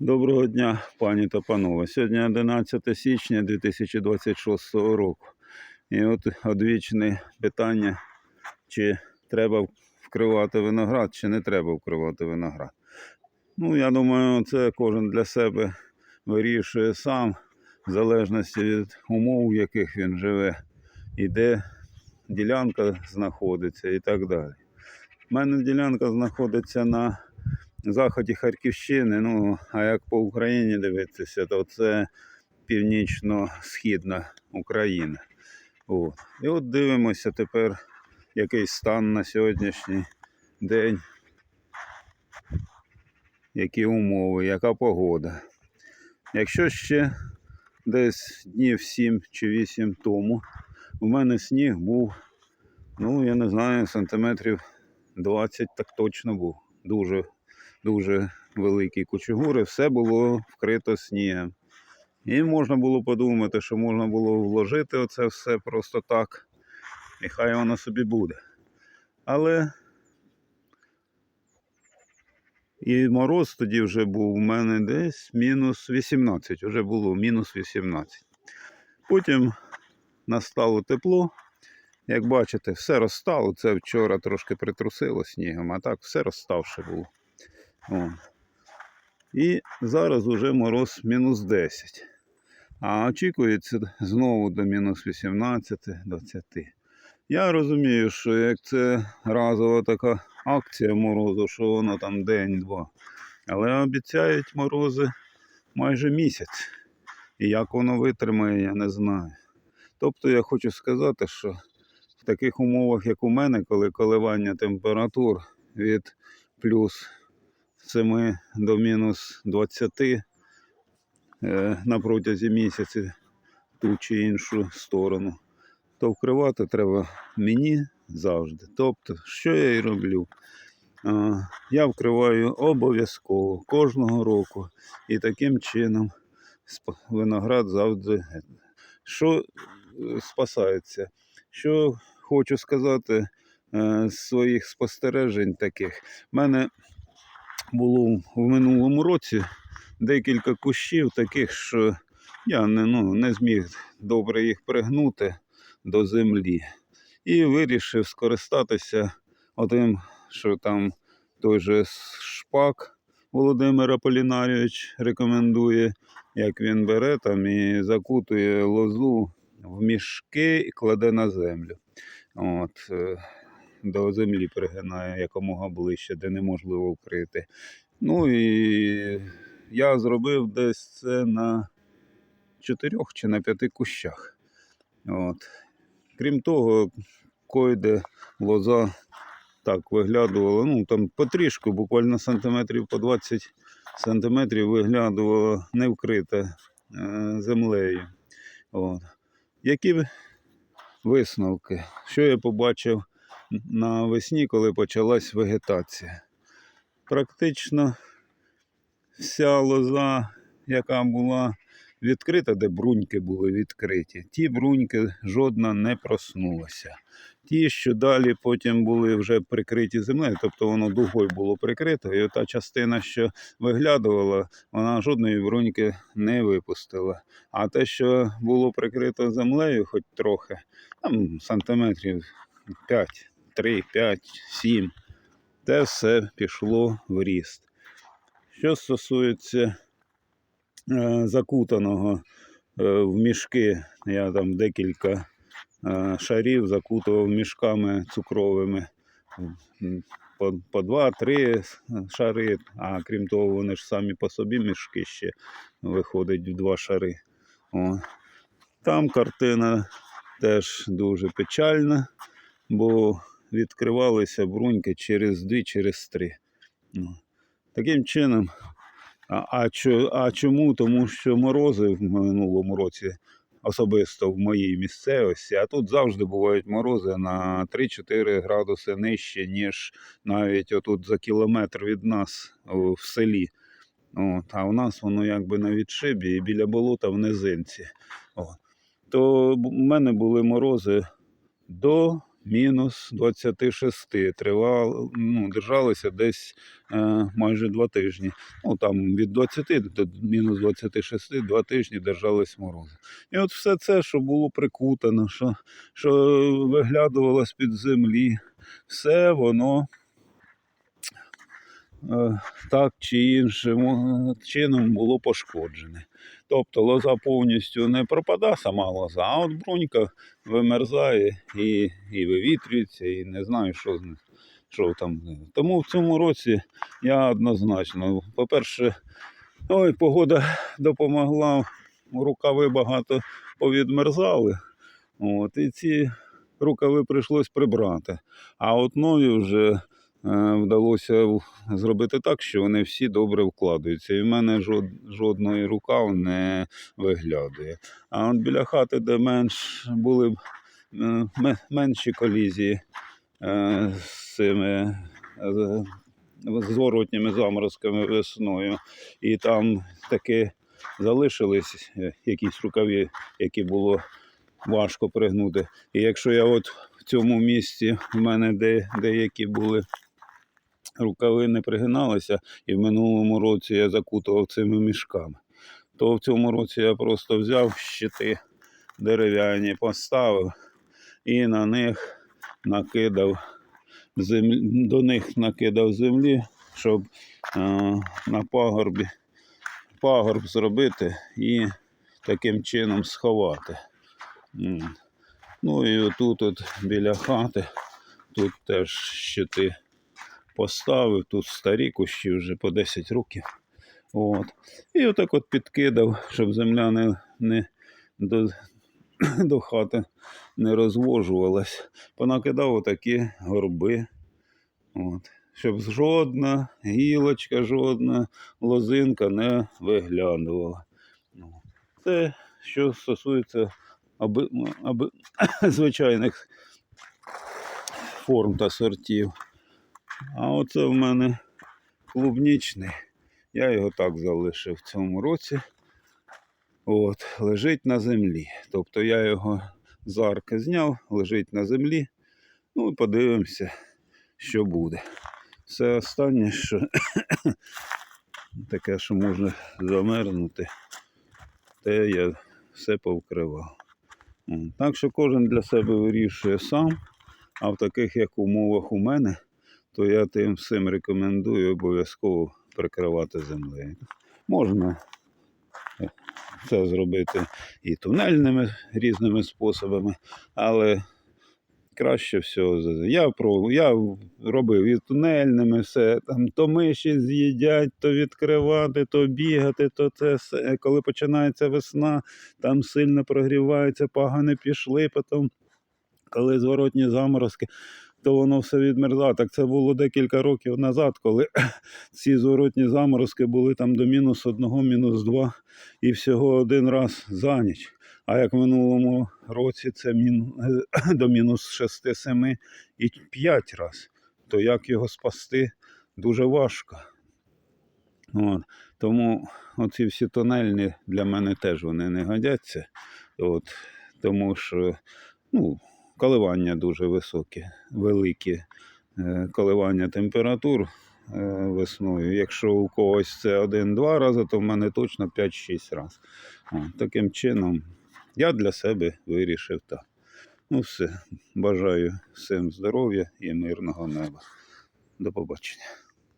Доброго дня, пані та панове. Сьогодні 11 січня 2026 року. І от одвічне питання, чи треба вкривати виноград, чи не треба вкривати виноград. Ну, я думаю, це кожен для себе вирішує сам, в залежності від умов, в яких він живе, і де ділянка знаходиться і так далі. У мене ділянка знаходиться на заході Харківщини. Ну, а як по Україні дивитися, то це північно-східна Україна. От. І от дивимося тепер, який стан на сьогоднішній день, які умови, яка погода. Якщо ще десь днів 7 чи 8 тому у мене сніг був, ну я не знаю, сантиметрів 20 так точно був. Дуже дуже великі кучугури, все було вкрито снігом. І можна було подумати, що можна було вложити оце все просто так, і хай воно собі буде. Але і мороз тоді вже був у мене десь мінус 18, вже було мінус 18. Потім настало тепло. Як бачите, все розстало. Це вчора трошки притрусило снігом, а так все розставше було. О. І зараз уже мороз мінус 10. А очікується знову до мінус 18-20. Я розумію, що як це разова така акція морозу, що воно там день-два. Але обіцяють морози майже місяць. І як воно витримає, я не знаю. Тобто я хочу сказати, що в таких умовах, як у мене, коли коливання температур від плюс 7 до мінус 20 е, на протязі місяця ту чи іншу сторону, то вкривати треба мені завжди. Тобто, що я і роблю? Я вкриваю обов'язково кожного року і таким чином виноград завжди. Що е, спасається? Що хочу сказати е, з своїх спостережень таких. У мене було в минулому році декілька кущів таких, що я не, ну, не зміг добре їх пригнути до землі. І вирішив скористатися отим, що там той же шпак Володимир Аполінарійович рекомендує, як він бере там і закутує лозу в мішки і кладе на землю. От, е, до землі пригинає якомога ближче, де неможливо вкрити. Ну і я зробив десь це на чотирьох чи на п'яти кущах. От. Крім того, койде лоза так виглядувала, ну там потрішку, буквально сантиметрів по 20 сантиметрів виглядувала не вкрита е, землею. От. Які висновки? Що я побачив навесні, коли почалась вегетація? Практично вся лоза, яка була відкрита, де бруньки були відкриті, ті бруньки жодна не проснулася. Ті, що далі потім були вже прикриті землею, тобто воно дугою було прикрито, і та частина, що виглядувала, вона жодної бруньки не випустила. А те, що було прикрито землею, хоч трохи, там сантиметрів 5, 3, 5, 7, те все пішло в ріст. Що стосується е, закутаного е, в мішки, я там декілька е, шарів закутував мішками цукровими. По, по два-три шари, а крім того, вони ж самі по собі мішки ще виходять в два шари. О. Там картина теж дуже печальна, бо відкривалися бруньки через дві, через три. Ну, Таким чином, а, а, чо- а чому? Тому що морози в минулому році, особисто в моїй місцевості, а тут завжди бувають морози на 3-4 градуси нижче, ніж навіть отут за кілометр від нас в селі. От, а у нас воно якби на відшибі і біля болота в низинці. От. То у мене були морози до мінус 26. Тривало, ну, держалися десь е, майже два тижні. Ну там від 20 до мінус 26, два тижні держались морози. І от все це, що було прикутано, що, що виглядувало з-під землі, все воно е, так чи іншим е, чином було пошкоджене. Тобто лоза повністю не пропада сама лоза, а от брунька вимерзає і, і вивітрюється, і не знаю, що, що там. Тому в цьому році я однозначно, по-перше, ой, погода допомогла, рукави багато повідмерзали. От, і ці рукави прийшлось прибрати. А от нові вже вдалося в- зробити так, що вони всі добре вкладаються. І в мене жодної рукав не виглядає. А от біля хати, де менш були е, менші колізії е, з цими е, зворотніми заморозками весною, і там таки залишились е, якісь рукаві, які було важко пригнути. І якщо я от в цьому місці в мене де, деякі були рукави не пригиналися, і в минулому році я закутував цими мішками, то в цьому році я просто взяв щити дерев'яні, поставив і на них накидав землі, до них накидав землі, щоб е, на пагорбі пагорб зробити і таким чином сховати. Ну і отут от біля хати, тут теж щити поставив, тут старі кущі вже по 10 років. От. І отак от підкидав, щоб земля не, не до, до хати не розвожувалась. Понакидав отакі горби. От. Щоб жодна гілочка, жодна лозинка не виглядувала. Це що стосується аби, аби, звичайних форм та сортів. А оце в мене клубнічний. Я його так залишив в цьому році. От, лежить на землі. Тобто я його з арки зняв, лежить на землі. Ну і подивимося, що буде. Все останнє, що таке, що може замерзнути, те я все повкривав. Так що кожен для себе вирішує сам, а в таких як умовах у мене, то я тим всім рекомендую обов'язково прикривати землею. Можна е, це зробити і тунельними різними способами, але краще всього. Я, я робив і тунельними все, там то миші з'їдять, то відкривати, то бігати, то це все. Коли починається весна, там сильно прогрівається, пагани пішли, потім, коли зворотні заморозки, то воно все відмерзало. Так це було декілька років назад, коли ці зворотні заморозки були там до мінус одного, мінус два, і всього один раз за ніч. А як в минулому році це до мінус 6-7 і 5 раз, то як його спасти дуже важко. От. Тому оці всі тонельні для мене теж вони не годяться. От. Тому що ну, коливання дуже високі, великі е, коливання температур е, весною. Якщо у когось це один-два рази, то в мене точно 5-6 разів. Таким чином я для себе вирішив так. Ну все, бажаю всім здоров'я і мирного неба. До побачення.